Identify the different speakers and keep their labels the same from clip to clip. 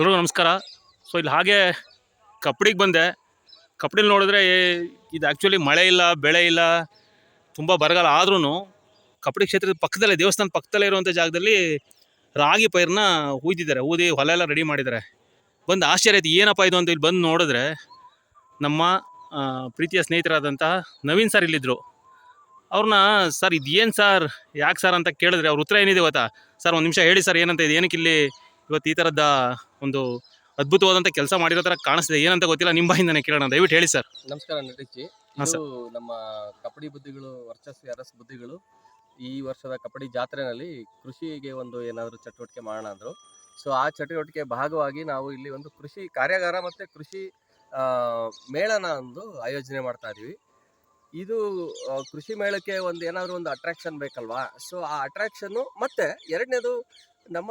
Speaker 1: ಎಲ್ರಿಗೂ ನಮಸ್ಕಾರ. ಸೊ ಇಲ್ಲಿ ಹಾಗೆ ಕಪ್ಡಿಗೆ ಬಂದೆ. ಕಪ್ಪಡಿಲಿ ನೋಡಿದ್ರೆ ಇದು ಆ್ಯಕ್ಚುಲಿ ಮಳೆ ಇಲ್ಲ, ಬೆಳೆ ಇಲ್ಲ, ತುಂಬ ಬರಗಾಲ ಆದ್ರೂ ಕಪ್ಡಿ ಕ್ಷೇತ್ರದ ಪಕ್ಕದಲ್ಲೇ ದೇವಸ್ಥಾನ ಪಕ್ಕದಲ್ಲೇ ಇರುವಂಥ ಜಾಗದಲ್ಲಿ ರಾಗಿ ಪೈರನ್ನ ಊದಿದ್ದಾರೆ ಊದಿ ಹೊಲ ಎಲ್ಲ ರೆಡಿ ಮಾಡಿದ್ದಾರೆ. ಬಂದು ಆಶ್ಚರ್ಯ ಐತಿ ಏನಪ್ಪ ಇದು ಅಂತ ಇಲ್ಲಿ ಬಂದು ನೋಡಿದ್ರೆ ನಮ್ಮ ಪ್ರೀತಿಯ ಸ್ನೇಹಿತರಾದಂತಹ ನವೀನ್ ಸರ್ ಇಲ್ಲಿದ್ದರು ಅವ್ರನ್ನ ಸರ್, ಇದೇನು ಸರ್ ಯಾಕೆ ಸರ್ ಅಂತ ಕೇಳಿದ್ರೆ ಅವ್ರ ಉತ್ತರ ಏನಿದೆ ಗೊತ್ತಾ? ಸರ್, ಒಂದು ನಿಮಿಷ ಹೇಳಿ ಸರ್, ಏನಂತ ಇದು? ಏನಕ್ಕೆ ಇಲ್ಲಿ ಇವತ್ತು ಈ ಥರದ ಒಂದು ಅದ್ಭುತವಾದಂಥ ಕೆಲಸ ಮಾಡಿರೋ ಥರ ಕಾಣಿಸ್ತಿದೆ. ಏನಂತ ಗೊತ್ತಿಲ್ಲ. ನಿಮ್ಮ ಬಾಯಿಂದನೇ ಕೇಳೋಣ. ದಯವಿಟ್ಟು ಹೇಳಿ ಸರ್.
Speaker 2: ನಮಸ್ಕಾರ
Speaker 1: ನಟಿಚ್ಚಿ
Speaker 2: ಇದು ನಮ್ಮ ಕಬಡ್ಡಿ ಬುದ್ಧಿಗಳು ವರ್ಚಸ್ವಿ ಅರಸ್ ಬುದ್ಧಿಗಳು ಈ ವರ್ಷದ ಕಬಡ್ಡಿ ಜಾತ್ರೆನಲ್ಲಿ ಕೃಷಿಗೆ ಒಂದು ಏನಾದರೂ ಚಟುವಟಿಕೆ ಮಾಡೋಣ ಅಂದ್ರು. ಸೊ ಆ ಚಟುವಟಿಕೆ ಭಾಗವಾಗಿ ನಾವು ಇಲ್ಲಿ ಒಂದು ಕೃಷಿ ಕಾರ್ಯಾಗಾರ ಮತ್ತೆ ಕೃಷಿ ಆ, ಮೇಳನ ಒಂದು ಆಯೋಜನೆ ಮಾಡ್ತಾ ಇದೀವಿ. ಇದು ಕೃಷಿ ಮೇಳಕ್ಕೆ ಒಂದು ಏನಾದರೂ ಒಂದು ಅಟ್ರಾಕ್ಷನ್ ಬೇಕಲ್ವಾ? ಸೊ ಆ ಅಟ್ರಾಕ್ಷನ್ನು ಮತ್ತೆ ಎರಡನೇದು ನಮ್ಮ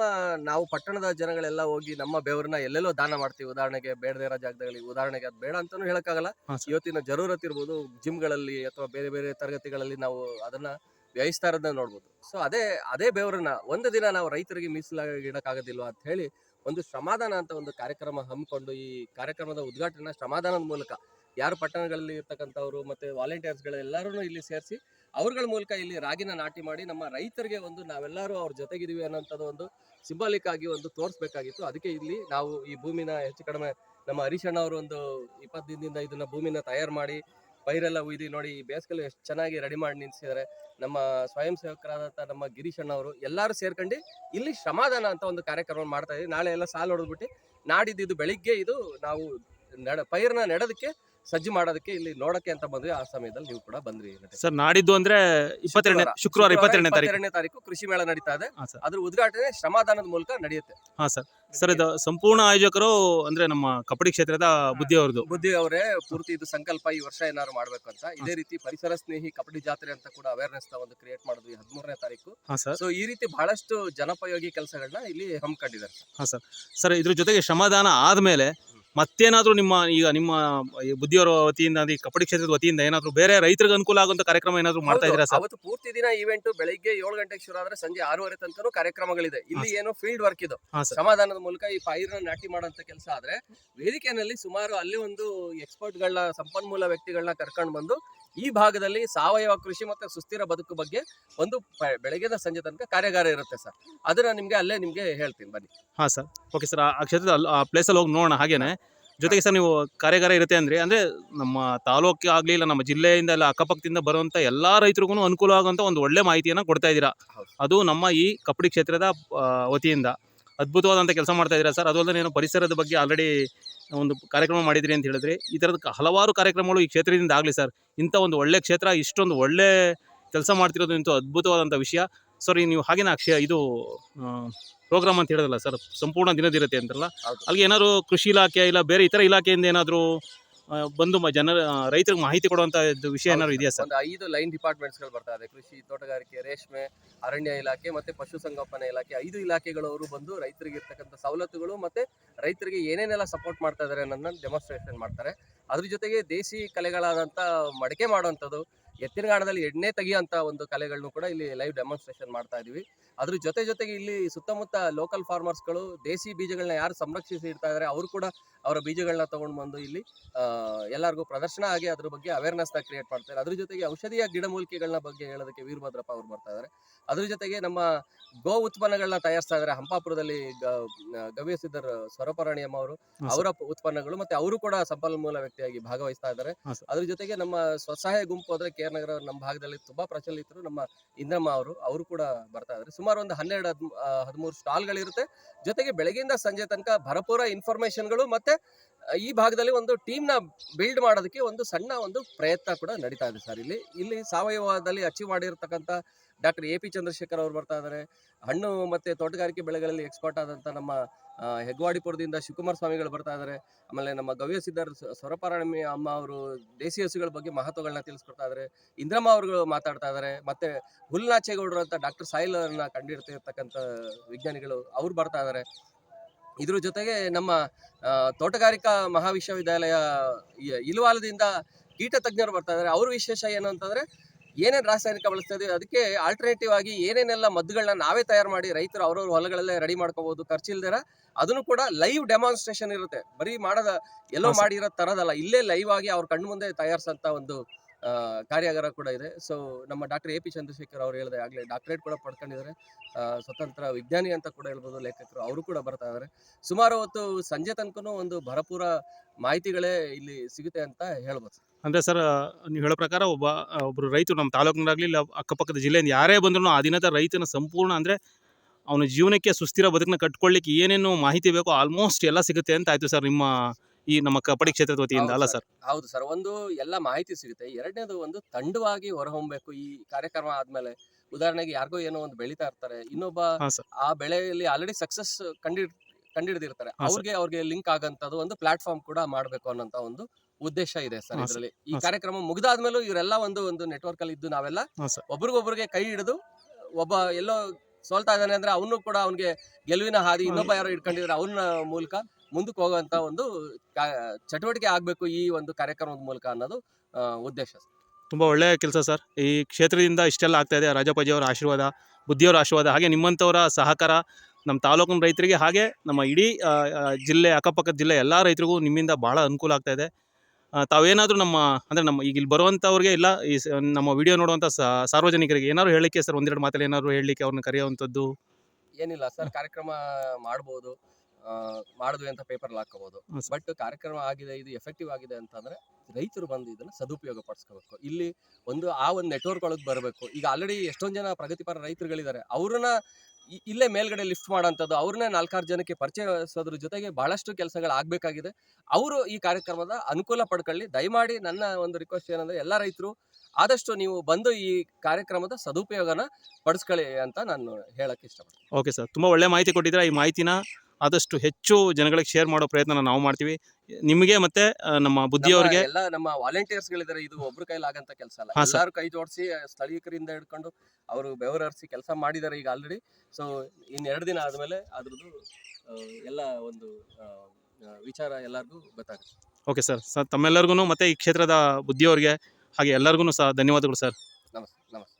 Speaker 2: ನಾವು ಪಟ್ಟಣದ ಜನಗಳೆಲ್ಲ ಹೋಗಿ ನಮ್ಮ ಬೆವರನ್ನ ಎಲ್ಲೆಲ್ಲೋ ದಾನ ಮಾಡ್ತೀವಿ. ಉದಾಹರಣೆಗೆ ಬೇಡದೇ ಇರೋ ಜಾಗದಲ್ಲಿ ಉದಾಹರಣೆಗೆ ಅದು ಬೇಡ ಅಂತಾನೂ ಹೇಳಕ್ಕಾಗಲ್ಲ. ಇವತ್ತಿನ ಜರೂರತ್ ಇರ್ಬೋದು ಜಿಮ್ಗಳಲ್ಲಿ ಅಥವಾ ಬೇರೆ ಬೇರೆ ತರಗತಿಗಳಲ್ಲಿ ನಾವು ಅದನ್ನ ವ್ಯಯಿಸ್ತಾ ಇರೋದನ್ನ ನೋಡ್ಬೋದು. ಸೊ ಅದೇ ಅದೇ ಬೆವರನ್ನ ಒಂದು ದಿನ ನಾವು ರೈತರಿಗೆ ಮೀಸಲಾಗಿ ಇಡಕ್ಕಾಗೋದಿಲ್ವಾ ಅಂತ ಹೇಳಿ ಒಂದು ಶ್ರಮಾದಾನ ಅಂತ ಒಂದು ಕಾರ್ಯಕ್ರಮ ಹಮ್ಮಿಕೊಂಡು ಈ ಕಾರ್ಯಕ್ರಮದ ಉದ್ಘಾಟನೆ ಶ್ರಮಾದಾನದ ಮೂಲಕ ಯಾರು ಪಟ್ಟಣಗಳಲ್ಲಿ ಇರ್ತಕ್ಕಂಥವ್ರು ಮತ್ತೆ ವಾಲಂಟಿಯರ್ಸ್ಗಳೆಲ್ಲರೂ ಇಲ್ಲಿ ಸೇರಿಸಿ ಅವ್ರಗಳ ಮೂಲಕ ಇಲ್ಲಿ ರಾಗಿನ ನಾಟಿ ಮಾಡಿ ನಮ್ಮ ರೈತರಿಗೆ ಒಂದು ನಾವೆಲ್ಲರೂ ಅವ್ರ ಜೊತೆಗಿದೀವಿ ಅನ್ನೋಂಥದ್ದು ಒಂದು ಸಿಂಬಾಲಿಕ್ ಆಗಿ ಒಂದು ತೋರಿಸ್ಬೇಕಾಗಿತ್ತು. ಅದಕ್ಕೆ ಇಲ್ಲಿ ನಾವು ಈ ಭೂಮಿನ ಹೆಚ್ಚು ಕಡಿಮೆ ನಮ್ಮ ಹರೀಶಣ್ಣ ಅವರು ಒಂದು ಇಪ್ಪತ್ತು ದಿನದಿಂದ ಇದನ್ನ ಭೂಮಿನ ತಯಾರು ಮಾಡಿ ಪೈರೆಲ್ಲ ಉಯ್ದು ನೋಡಿ ಈ ಬೇಸಿಗೆಲ್ಲ ಎಷ್ಟು ಚೆನ್ನಾಗಿ ರೆಡಿ ಮಾಡಿ ನಿಲ್ಸಿದ್ದಾರೆ. ನಮ್ಮ ಸ್ವಯಂ ಸೇವಕರಾದಂಥ ನಮ್ಮ ಗಿರೀಶಣ್ಣ ಅವರು ಎಲ್ಲರೂ ಸೇರ್ಕೊಂಡು ಇಲ್ಲಿ ಶ್ರಮದಾನ ಅಂತ ಒಂದು ಕಾರ್ಯಕ್ರಮ ಮಾಡ್ತಾ ಇದ್ದೀವಿ. ನಾಳೆ ಎಲ್ಲ ಸಾಲು ಹೊಡೆದ್ಬಿಟ್ಟು ನಾಡಿದ್ದು ಇದು ಬೆಳಿಗ್ಗೆ ಇದು ನಾವು ನಡ ಪೈರ್ನ ನೆಡೋದಕ್ಕೆ ಸಜ್ಜು ಮಾಡೋದಕ್ಕೆ ಇಲ್ಲಿ ನೋಡಕ್ಕೆ ಅಂತ ಬಂದ್ವಿ. ಆ ಸಮಯದಲ್ಲಿ ನೀವು ಕೂಡ ಬಂದ್ರಿ.
Speaker 1: ಸರ್ ನಾಡಿದ್ದು ಅಂದ್ರೆ ಇಪ್ಪತ್ತೆರಡನೇ ಶುಕ್ರವಾರ. ಇಪ್ಪತ್ತೆರಡನೇ ತಾರೀಕು.
Speaker 2: ಇಪ್ಪತ್ತೆರಡನೇ ತಾರೀಕು ಕೃಷಿ ಮೇಳ ನಡೀತಾ ಇದೆ.
Speaker 1: ಹಾಂ ಸರ್.
Speaker 2: ಅದ್ರ ಉದ್ಘಾಟನೆ ಶ್ರಮಾದಾನದ ಮೂಲಕ ನಡೆಯುತ್ತೆ.
Speaker 1: ಹಾ ಸರ್. ಸರ್ ಇದು ಸಂಪೂರ್ಣ ಆಯೋಜಕರು ಅಂದ್ರೆ ನಮ್ಮ ಕಬಡ್ಡಿ ಕ್ಷೇತ್ರದ ಬುದ್ಧಿ ಅವರದು
Speaker 2: ಬುದ್ಧಿ ಅವರೇ ಪೂರ್ತಿ ಇದು ಸಂಕಲ್ಪ ಈ ವರ್ಷ ಏನಾದ್ರು ಮಾಡ್ಬೇಕು ಅಂತ. ಇದೇ ರೀತಿ ಪರಿಸರ ಸ್ನೇಹಿ ಕಬಡ್ಡಿ ಜಾತ್ರೆ ಅಂತ ಕೂಡ ಅವೇರ್ನೆಸ್ ಒಂದು ಕ್ರಿಯೇಟ್ ಮಾಡಿದ್ವಿ ಹದಿಮೂರನೇ ತಾರೀಕು.
Speaker 1: ಹಾಂ ಸರ್.
Speaker 2: ಸೊ ಈ ರೀತಿ ಬಹಳಷ್ಟು ಜನಪಯೋಗಿ ಕೆಲಸಗಳನ್ನ ಇಲ್ಲಿ ಹಮ್ಮಿಕೊಂಡಿದ್ದಾರೆ.
Speaker 1: ಹಾ ಸರ್. ಸರ್ ಇದ್ರ ಜೊತೆಗೆ ಶ್ರಮದಾನ ಆದಮೇಲೆ ಮತ್ತೇನಾದರೂ ನಿಮ್ಮ ಈಗ ನಿಮ್ಮ ಬುದ್ಧಿಯವರ ವತಿಯಿಂದ ಈ ಕಬಡ್ಡಿ ಕ್ಷೇತ್ರದ ವತಿಯಿಂದ ಏನಾದರೂ ಬೇರೆ ರೈತರಿಗೆ ಅನುಕೂಲ ಆಗುವಂಥ ಕಾರ್ಯಕ್ರಮ ಏನಾದರೂ ಮಾಡ್ತಾ ಇದ್ದೀರಾ ಸರ್?
Speaker 2: ಅವತ್ತು ಪೂರ್ತಿ ದಿನ ಇವೆಂಟ್ ಬೆಳಿಗ್ಗೆ ಏಳು ಗಂಟೆಗೆ ಶುರು ಆದ್ರೆ ಸಂಜೆ ಆರೂವರೆ ತನಕನೂ ಕಾರ್ಯಕ್ರಮಗಳಿದೆ. ಇಲ್ಲಿ ಏನು ಫೀಲ್ಡ್ ವರ್ಕ್ ಇದು. ಸಮಾಧಾನದ ಮೂಲಕ ಈ ಫೈರ್ ನಾಟಿ ಮಾಡುವಂತ ಕೆಲಸ ಆದ್ರೆ ವೇದಿಕೆನಲ್ಲಿ ಸುಮಾರು ಅಲ್ಲಿ ಒಂದು ಎಕ್ಸ್ಪರ್ಟ್ಗಳನ್ನ ಸಂಪನ್ಮೂಲ ವ್ಯಕ್ತಿಗಳನ್ನ ಕರ್ಕೊಂಡು ಬಂದು ಈ ಭಾಗದಲ್ಲಿ ಸಾವಯವ ಕೃಷಿ ಮತ್ತೆ ಸುಸ್ಥಿರ ಬದುಕು ಬಗ್ಗೆ ಒಂದು ಬೆಳಗಿನ ಬೆಳಗ್ಗೆದ ಸಂಜೆ ತನಕ ಕಾರ್ಯಾಗಾರ ಇರುತ್ತೆ ಸರ್. ಅದನ್ನ ನಿಮಗೆ ಅಲ್ಲೇ ನಿಮಗೆ ಹೇಳ್ತೀನಿ ಬನ್ನಿ.
Speaker 1: ಹಾಂ ಸರ್. ಓಕೆ ಸರ್ ಆ ಕ್ಷೇತ್ರದ ಅಲ್ಲಿ ಆ ಪ್ಲೇಸಲ್ಲಿ ಹೋಗಿ ನೋಡೋಣ ಹಾಗೇನೆ? ಜೊತೆಗೆ ಸರ್ ನೀವು ಕಾರ್ಯಾಗಾರ ಇರುತ್ತೆ ಅಂದರೆ ಅಂದರೆ ನಮ್ಮ ತಾಲೂಕು ಆಗಲಿ ಇಲ್ಲ ನಮ್ಮ ಜಿಲ್ಲೆಯಿಂದ ಇಲ್ಲ ಅಕ್ಕಪಕ್ಕದಿಂದ ಬರುವಂಥ ಎಲ್ಲ ರೈತರಿಗೂ ಅನುಕೂಲ ಆಗುವಂಥ ಒಂದು ಒಳ್ಳೆ ಮಾಹಿತಿಯನ್ನು ಕೊಡ್ತಾ ಇದ್ದೀರಾ? ಅದು ನಮ್ಮ ಈ ಕಪ್ಪಡಿ ಕ್ಷೇತ್ರದ ವತಿಯಿಂದ. ಅದ್ಭುತವಾದಂಥ ಕೆಲಸ ಮಾಡ್ತಾ ಇದ್ದೀರಾ ಸರ್? ಅದಲ್ಲದೆ ಅಲ್ಲದೆ ಏನು ಪರಿಸರದ ಬಗ್ಗೆ ಆಲ್ರೆಡಿ ಒಂದು ಕಾರ್ಯಕ್ರಮ ಮಾಡಿದ್ರಿ ಅಂತ ಹೇಳಿದ್ರಿ. ಈ ಥರದ ಹಲವಾರು ಕಾರ್ಯಕ್ರಮಗಳು ಈ ಕ್ಷೇತ್ರದಿಂದ ಆಗಲಿ ಸರ್. ಇಂಥ ಒಂದು ಒಳ್ಳೆ ಕ್ಷೇತ್ರ ಇಷ್ಟೊಂದು ಒಳ್ಳೆ ಕೆಲಸ ಮಾಡ್ತಿರೋದು ಇಂಥ ಅದ್ಭುತವಾದಂಥ ವಿಷಯ. ಸರ್ ನೀವು ಹಾಗೇನ ಅಕ್ಷಯ ಇದು ಪ್ರೋಗ್ರಾಮ್ ಅಂತ ಹೇಳಿದಲ್ಲ ಸರ್ ಸಂಪೂರ್ಣ ದಿನದಿರುತ್ತೆ
Speaker 2: ಅಂತಲ್ಲ.
Speaker 1: ಅಲ್ಲಿಗೆ ಏನಾದರೂ ಕೃಷಿ ಇಲಾಖೆ ಇಲ್ಲ ಬೇರೆ ಇತರ ಇಲಾಖೆಯಿಂದ ಏನಾದರೂ ಬಂದು ಮ- ಜನರ ರೈತರಿಗೆ ಮಾಹಿತಿ ಕೊಡುವಂತ ಇದು ವಿಷಯ ಏನಾದ್ರು ಇದೆಯಾ ಸರ್?
Speaker 2: ಒಂದು ಐದು ಲೈನ್ ಡಿಪಾರ್ಟ್ಮೆಂಟ್ಸ್ಗಳು ಬರ್ತಾ ಇದೆ. ಕೃಷಿ ತೋಟಗಾರಿಕೆ ರೇಷ್ಮೆ ಅರಣ್ಯ ಇಲಾಖೆ ಮತ್ತೆ ಪಶುಸಂಗೋಪನೆ ಇಲಾಖೆ. ಐದು ಇಲಾಖೆಗಳವರು ಬಂದು ರೈತರಿಗೆ ಇರ್ತಕ್ಕಂಥ ಸವಲತ್ತುಗಳು ಮತ್ತೆ ರೈತರಿಗೆ ಏನೇನೆಲ್ಲ ಸಪೋರ್ಟ್ ಮಾಡ್ತಾ ಇದಾರೆ ಅನ್ನೋದನ್ನ ಡೆಮಾನ್ಸ್ಟ್ರೇಷನ್ ಮಾಡ್ತಾರೆ. ಅದ್ರ ಜೊತೆಗೆ ದೇಸಿ ಕಲೆಗಳಾದಂತ ಮಡಕೆ ಮಾಡುವಂಥದ್ದು ಎತ್ತಿನಗಾಣದಲ್ಲಿ ಎಣ್ಣೆ ತೆಗಿಯೋಂಥ ಒಂದು ಕಲೆಗಳನ್ನು ಕೂಡ ಇಲ್ಲಿ ಲೈವ್ ಡೆಮಾನ್ಸ್ಟ್ರೇಷನ್ ಮಾಡ್ತಾ ಇದೀವಿ. ಅದ್ರ ಜೊತೆ ಜೊತೆಗೆ ಇಲ್ಲಿ ಸುತ್ತಮುತ್ತ ಲೋಕಲ್ ಫಾರ್ಮರ್ಸ್ಗಳು ದೇಸಿ ಬೀಜಗಳನ್ನ ಯಾರು ಸಂರಕ್ಷಿಸಿ ಇಡ್ತಾ ಇದಾರೆ, ಅವರು ಕೂಡ ಅವರ ಬೀಜಗಳನ್ನ ತಗೊಂಡು ಬಂದು ಇಲ್ಲಿ ಎಲ್ಲರಿಗೂ ಪ್ರದರ್ಶನ ಆಗಿ ಅದ್ರ ಬಗ್ಗೆ ಅವೇರ್ನೆಸ್ನ ಕ್ರಿಯೇಟ್ ಮಾಡ್ತಾರೆ ಅದ್ರ ಜೊತೆಗೆ ಔಷಧೀಯ ಗಿಡಮೂಲಿಕೆಗಳನ್ನ ಬಗ್ಗೆ ಹೇಳೋದಕ್ಕೆ ವೀರಭದ್ರಪ್ಪ ಅವರು ಬರ್ತಾ ಇದ್ದಾರೆ ಅದ್ರ ಜೊತೆಗೆ ನಮ್ಮ ಗೋ ಉತ್ಪನ್ನಗಳನ್ನ ತಯಾರಿಸ್ತಾ ಇದಾರೆ. ಹಂಪಾಪುರದಲ್ಲಿ ಗ- ಗವ್ಯ ಸಿದ್ಧರ್ ಸ್ವರಪರಾಣಿಯಮ್ಮ ಅವರು ಅವರ ಉತ್ಪನ್ನಗಳು ಮತ್ತೆ ಅವರು ಕೂಡ ಸಂಪನ್ಮೂಲ ವ್ಯಕ್ತಿಯಾಗಿ ಭಾಗವಹಿಸ್ತಾ ಇದ್ದಾರೆ ಅದ್ರ ಜೊತೆಗೆ ನಮ್ಮ ಸ್ವಸಹಾಯ ಗುಂಪು ಅಂದ್ರೆ ಕೆ ಆರ್ ನಗರ ನಮ್ಮ ಭಾಗದಲ್ಲಿ ತುಂಬಾ ಪ್ರಚಲಿತರು. ನಮ್ಮ ಇಂದ್ರಮ್ಮ ಅವರು ಅವರು ಕೂಡ ಬರ್ತಾ ಇದ್ದಾರೆ ಸುಮಾರು ಒಂದು ಹನ್ನೆರಡು ಹದ್ಮೂರು ಸ್ಟಾಲ್ಗಳಿರುತ್ತೆ. ಜೊತೆಗೆ ಬೆಳಗ್ಗೆಯಿಂದ ಸಂಜೆ ತನಕ ಭರಪೂರ ಇನ್ಫಾರ್ಮೇಶನ್ಗಳು ಮತ್ತೆ ಈ ಭಾಗದಲ್ಲಿ ಒಂದು ಟೀಮ್ನ ಬಿಲ್ಡ್ ಮಾಡೋದಕ್ಕೆ ಒಂದು ಸಣ್ಣ ಒಂದು ಪ್ರಯತ್ನ ಕೂಡ ನಡೀತಾ ಇದೆ ಸರ್. ಇಲ್ಲಿ ಇಲ್ಲಿ ಸಾವಯವದಲ್ಲಿ ಅಚೀವ್ ಮಾಡಿರ್ತಕ್ಕಂಥ ಡಾಕ್ಟರ್ ಎ ಪಿ ಚಂದ್ರಶೇಖರ್ ಅವರು ಬರ್ತಾ ಇದ್ದಾರೆ ಹಣ್ಣು ಮತ್ತೆ ತೋಟಗಾರಿಕೆ ಬೆಳೆಗಳಲ್ಲಿ ಎಕ್ಸ್ಪರ್ಟ್ ಆದಂತ ನಮ್ಮ ಹೆಗ್ವಾಡಿಪುರದಿಂದ ಶಿವಕುಮಾರ್ ಸ್ವಾಮಿಗಳು ಬರ್ತಾ ಇದ್ದಾರೆ ಆಮೇಲೆ ನಮ್ಮ ಗವ್ಯ ಸಿದ್ಧಾರ್ ಸ್ವರಪಾರಾಯಣಿ ಅಮ್ಮ ಅವರು ದೇಸಿ ಹಸುಗಳ ಬಗ್ಗೆ ಮಹತ್ವಗಳನ್ನ ತಿಳಿಸ್ಕೊಡ್ತಾ ಇದ್ದಾರೆ ಇಂದ್ರಮ್ಮ ಅವರು ಮಾತಾಡ್ತಾ ಇದ್ದಾರೆ ಮತ್ತೆ ಹುಲ್ನಾಚೇಗೌಡರು ಅಂತ ಡಾಕ್ಟರ್ ಸಾಯಿಲ್ ಕಂಡಿಡ್ತಾ ಕಂಡಿಡ್ತಿರ್ತಕ್ಕಂಥ ವಿಜ್ಞಾನಿಗಳು ಅವ್ರು ಬರ್ತಾ ಇದ್ದಾರೆ ಇದ್ರ ಜೊತೆಗೆ ನಮ್ಮ ತೋಟಗಾರಿಕಾ ಮಹಾವಿಶ್ವವಿದ್ಯಾಲಯ ಇಲುವಾಲದಿಂದ ಕೀಟ ತಜ್ಞರು ಬರ್ತಾ ಇದ್ದಾರೆ ಅವ್ರ ವಿಶೇಷ ಏನು ಅಂತಂದ್ರೆ ಏನೇನು ರಾಸಾಯನಿಕ ಬಳಸ್ತಾ ಇದೀವಿ ಅದಕ್ಕೆ ಆಲ್ಟರ್ನೇಟಿವ್ ಆಗಿ ಏನೇನೆಲ್ಲ ಮದ್ದುಗಳನ್ನ ನಾವೇ ತಯಾರು ಮಾಡಿ ರೈತರು ಅವ್ರವ್ರ ಹೊಲಗಳಲ್ಲೇ ರೆಡಿ ಮಾಡ್ಕೋಬಹುದು ಖರ್ಚಿಲ್ದಿರ ಅದನ್ನು ಕೂಡ ಲೈವ್ ಡೆಮಾನ್ಸ್ಟ್ರೇಷನ್ ಇರುತ್ತೆ. ಬರೀ ಮಾಡದ ಎಲ್ಲೋ ಮಾಡಿರೋ ತರದಲ್ಲ ಇಲ್ಲೇ ಲೈವ್ ಆಗಿ ಅವ್ರ ಕಣ್ಣು ಮುಂದೆ ತಯಾರಿಸಂತ ಒಂದು ಕಾರ್ಯಾಗಾರ ಕೂಡ ಇದೆ. ಸೊ ನಮ್ಮ ಡಾಕ್ಟರ್ ಎ ಪಿ ಚಂದ್ರಶೇಖರ್ ಅವರು ಹೇಳಿದೆ ಆಗ್ಲೇ ಡಾಕ್ಟರೇಟ್ ಕೂಡ ಪಡ್ಕೊಂಡಿದ್ದಾರೆ. ಸ್ವತಂತ್ರ ವಿಜ್ಞಾನಿ ಅಂತ ಕೂಡ ಹೇಳ್ಬೋದು ಲೇಖಕರು. ಅವರು ಕೂಡ ಬರ್ತಾ ಇದ್ದಾರೆ ಸುಮಾರು ಹೊತ್ತು ಸಂಜೆ ತನಕನೂ ಒಂದು ಭರಪೂರ ಮಾಹಿತಿಗಳೇ ಇಲ್ಲಿ ಸಿಗುತ್ತೆ ಅಂತ ಹೇಳ್ಬೋದು.
Speaker 1: ಅಂದರೆ ಸರ್, ನೀವು ಹೇಳೋ ಪ್ರಕಾರ ಒಬ್ಬ ಒಬ್ಬರು ರೈತರು ನಮ್ಮ ತಾಲೂಕಿನಾಗಲಿ ಇಲ್ಲ ಅಕ್ಕಪಕ್ಕದ ಜಿಲ್ಲೆಯಿಂದ ಯಾರೇ ಬಂದರೂ ಆ ದಿನದ ರೈತನ ಸಂಪೂರ್ಣ ಅಂದರೆ ಅವನ ಜೀವನಕ್ಕೆ ಸುಸ್ಥಿರ ಬದುಕನ್ನ ಕಟ್ಕೊಳ್ಳಿಕ್ಕೆ ಏನೇನು ಮಾಹಿತಿ ಬೇಕೋ ಆಲ್ಮೋಸ್ಟ್ ಎಲ್ಲ ಸಿಗುತ್ತೆ ಅಂತ ಆಯಿತು ಸರ್ ನಿಮ್ಮ ಈ ನಮ್ಮ ಕಬಡ್ಡಿ ಕ್ಷೇತ್ರದ ವತಿಯಿಂದ ಅಲ್ಲ
Speaker 2: ಸರ್. ಹೌದು ಸರ್. ಒಂದು ಎಲ್ಲ ಮಾಹಿತಿ ಸಿಗುತ್ತೆ. ಎರಡನೇದು ಒಂದು ತಂಡವಾಗಿ ಹೊರಹೊಮ್ಮಬೇಕು ಈ ಕಾರ್ಯಕ್ರಮ ಆದ್ಮೇಲೆ. ಉದಾಹರಣೆಗೆ ಯಾರಿಗೋ ಏನೋ ಒಂದು ಬೆಳಿತಾ ಇರ್ತಾರೆ. ಇನ್ನೊಬ್ಬ
Speaker 1: ಹಾಂ ಸರ್.
Speaker 2: ಆ ಬೆಳೆಯಲ್ಲಿ ಆಲ್ರೆಡಿ ಸಕ್ಸಸ್ ಕಂಡಿ ಕಂಡಿಡ್ದಿರ್ತಾರೆ.
Speaker 1: ಹಾ.
Speaker 2: ಅವ್ರಿಗೆ ಅವ್ರಿಗೆ ಲಿಂಕ್ ಆಗಂತದ್ದು ಒಂದು ಪ್ಲಾಟ್ಫಾರ್ಮ್ ಕೂಡ ಮಾಡಬೇಕು ಅನ್ನೋಂತ ಒಂದು ಉದ್ದೇಶ ಇದೆ ಸರ್
Speaker 1: ಹಾ.
Speaker 2: ಇದರಲ್ಲಿ. ಈ
Speaker 1: ಹಾ.
Speaker 2: ಕಾರ್ಯಕ್ರಮ ಮುಗಿದಾದ್ಮೇಲೂ ಇವರೆಲ್ಲ ಒಂದು ಒಂದು ನೆಟ್ವರ್ಕ್ ಅಲ್ಲಿ ಇದ್ದು ನಾವೆಲ್ಲ
Speaker 1: ಹಾಂ
Speaker 2: ಒಬ್ರಿಗೊಬ್ರಿಗೆ ಕೈ ಹಿಡಿದು ಒಬ್ಬ ಎಲ್ಲೋ ಸೋಲ್ತಾ ಇದ್ದಾನೆ ಅಂದ್ರೆ ಅವನು ಕೂಡ ಅವನಿಗೆ ಗೆಲುವಿನ ಹಾದಿ ಇನ್ನೊಬ್ಬ ಯಾರೋ ಇಟ್ಕೊಂಡಿದ್ರೆ ಅವನ ಮೂಲಕ ಮುಂದಕ್ಕೆ ಹೋಗುವಂತ ಒಂದು ಚಟುವಟಿಕೆ ಆಗಬೇಕು ಈ ಒಂದು ಕಾರ್ಯಕ್ರಮದ ಮೂಲಕ ಅನ್ನೋದು ಉದ್ದೇಶ.
Speaker 1: ತುಂಬ ಒಳ್ಳೆಯ ಕೆಲಸ ಸರ್. ಈ ಕ್ಷೇತ್ರದಿಂದ ಇಷ್ಟೆಲ್ಲ ಆಗ್ತಾ ಇದೆ. ರಾಜಪ್ಪಾಜಿಯವರ ಆಶೀರ್ವಾದ ಬುದ್ಧಿಯವರ ಆಶೀರ್ವಾದ ಹಾಗೆ ನಿಮ್ಮಂಥವರ ಸಹಕಾರ ನಮ್ಮ ತಾಲೂಕಿನ ರೈತರಿಗೆ ಹಾಗೆ ನಮ್ಮ ಇಡೀ ಜಿಲ್ಲೆ ಅಕ್ಕಪಕ್ಕದ ಜಿಲ್ಲೆ ಎಲ್ಲ ರೈತರಿಗೂ ನಿಮ್ಮಿಂದ ಭಾಳ ಅನುಕೂಲ ಆಗ್ತಾ ಇದೆ. ತಾವೇನಾದರೂ ನಮ್ಮ ಅಂದರೆ ನಮ್ಮ ಈಗ ಇಲ್ಲಿ ಬರುವಂಥವ್ರಿಗೆ ಇಲ್ಲ ಈ ನಮ್ಮ ವಿಡಿಯೋ ನೋಡುವಂಥ ಸಾರ್ವಜನಿಕರಿಗೆ ಏನಾದ್ರು ಹೇಳಲಿಕ್ಕೆ ಸರ್? ಒಂದೆರಡು ಮಾತಲ್ಲಿ ಏನಾದ್ರು ಹೇಳಲಿಕ್ಕೆ ಅವ್ರನ್ನ ಕರೆಯುವಂಥದ್ದು?
Speaker 2: ಏನಿಲ್ಲ ಸರ್. ಕಾರ್ಯಕ್ರಮ ಮಾಡ್ಬೋದು. ಮಾಡಿದ್ವಿ ಅಂತ ಪೇಪರ್ ಹಾಕೋಬಹುದು ಬಟ್ ಕಾರ್ಯಕ್ರಮ ಆಗಿದೆ ಇದು ಎಫೆಕ್ಟಿವ್ ಆಗಿದೆ ಅಂತಂದ್ರೆ ರೈತರು ಬಂದು ಇದನ್ನ ಸದುಪಯೋಗ ಪಡಿಸ್ಕೋಬೇಕು. ಇಲ್ಲಿ ಒಂದು ಆ ಒಂದು ನೆಟ್ವರ್ಕ್ ಒಳಗೆ ಬರಬೇಕು. ಈಗ ಆಲ್ರೆಡಿ ಎಷ್ಟೊಂದು ಜನ ಪ್ರಗತಿಪರ ರೈತರುಗಳಿದ್ದಾರೆ. ಅವ್ರನ್ನ ಇಲ್ಲೇ ಮೇಲ್ಗಡೆ ಲಿಫ್ಟ್ ಮಾಡೋಂಥದ್ದು ಅವ್ರನ್ನ ನಾಲ್ಕಾರು ಜನಕ್ಕೆ ಪರಿಚಯಿಸೋದ್ರ ಜೊತೆಗೆ ಬಹಳಷ್ಟು ಕೆಲಸಗಳು ಆಗಬೇಕಾಗಿದೆ. ಅವರು ಈ ಕಾರ್ಯಕ್ರಮದ ಅನುಕೂಲ ಪಡ್ಕೊಳ್ಳಿ. ದಯಮಾಡಿ ನನ್ನ ಒಂದು ರಿಕ್ವೆಸ್ಟ್ ಏನಂದ್ರೆ ಎಲ್ಲ ರೈತರು ಆದಷ್ಟು ನೀವು ಬಂದು ಈ ಕಾರ್ಯಕ್ರಮದ ಸದುಪಯೋಗನ ಪಡಿಸ್ಕೊಳ್ಳಿ ಅಂತ ನಾನು ಹೇಳಕ್ಕೆ ಇಷ್ಟಪಡ್ತೀನಿ.
Speaker 1: ಓಕೆ ಸರ್ ತುಂಬ ಒಳ್ಳೆ ಮಾಹಿತಿ ಕೊಟ್ಟಿದ್ದೀರಾ. ಈ ಮಾಹಿತಿನ ಆದಷ್ಟು ಹೆಚ್ಚು ಜನಗಳಿಗೆ ಶೇರ್ ಮಾಡೋ ಪ್ರಯತ್ನ ನಾವು ಮಾಡ್ತೀವಿ. ನಿಮಗೆ ಮತ್ತೆ ನಮ್ಮ ಬುದ್ಧಿಯವರಿಗೆ
Speaker 2: ಎಲ್ಲ ನಮ್ಮ ವಾಲಂಟಿಯರ್ಸ್ ಗಳಿದ್ದಾರೆ. ಇದು ಒಬ್ರ ಕೈಲಿ ಆಗಂತ ಕೆಲಸ ಅಲ್ಲ.
Speaker 1: ಎಲ್ಲರೂ ಸರ್.
Speaker 2: ಕೈ ಜೋಡಿಸಿ ಸ್ಥಳೀಯರಿಂದ ಹಿಡ್ಕೊಂಡು ಅವರು ಬೆವರರಿಸಿ ಕೆಲಸ ಮಾಡಿದ್ದಾರೆ ಈಗ ಆಲ್ರೆಡಿ ಸೊ ಇನ್ ಎರಡು ದಿನ ಆದ್ಮೇಲೆ ಅದ್ರದ್ದು ಎಲ್ಲ ಒಂದು ವಿಚಾರ ಎಲ್ಲರಿಗೂ ಗೊತ್ತಾಗುತ್ತೆ.
Speaker 1: ಓಕೆ ಸರ್ ಸರ್ ತಮ್ಮೆಲ್ಲರಿಗೂ ಮತ್ತೆ ಈ ಕ್ಷೇತ್ರದ ಬುದ್ಧಿಯವರಿಗೆ ಹಾಗೆ ಎಲ್ಲರಿಗೂ ಸಹ ಧನ್ಯವಾದಗಳು ಸರ್
Speaker 2: ನಮಸ್ತೆ ನಮಸ್ತೆ.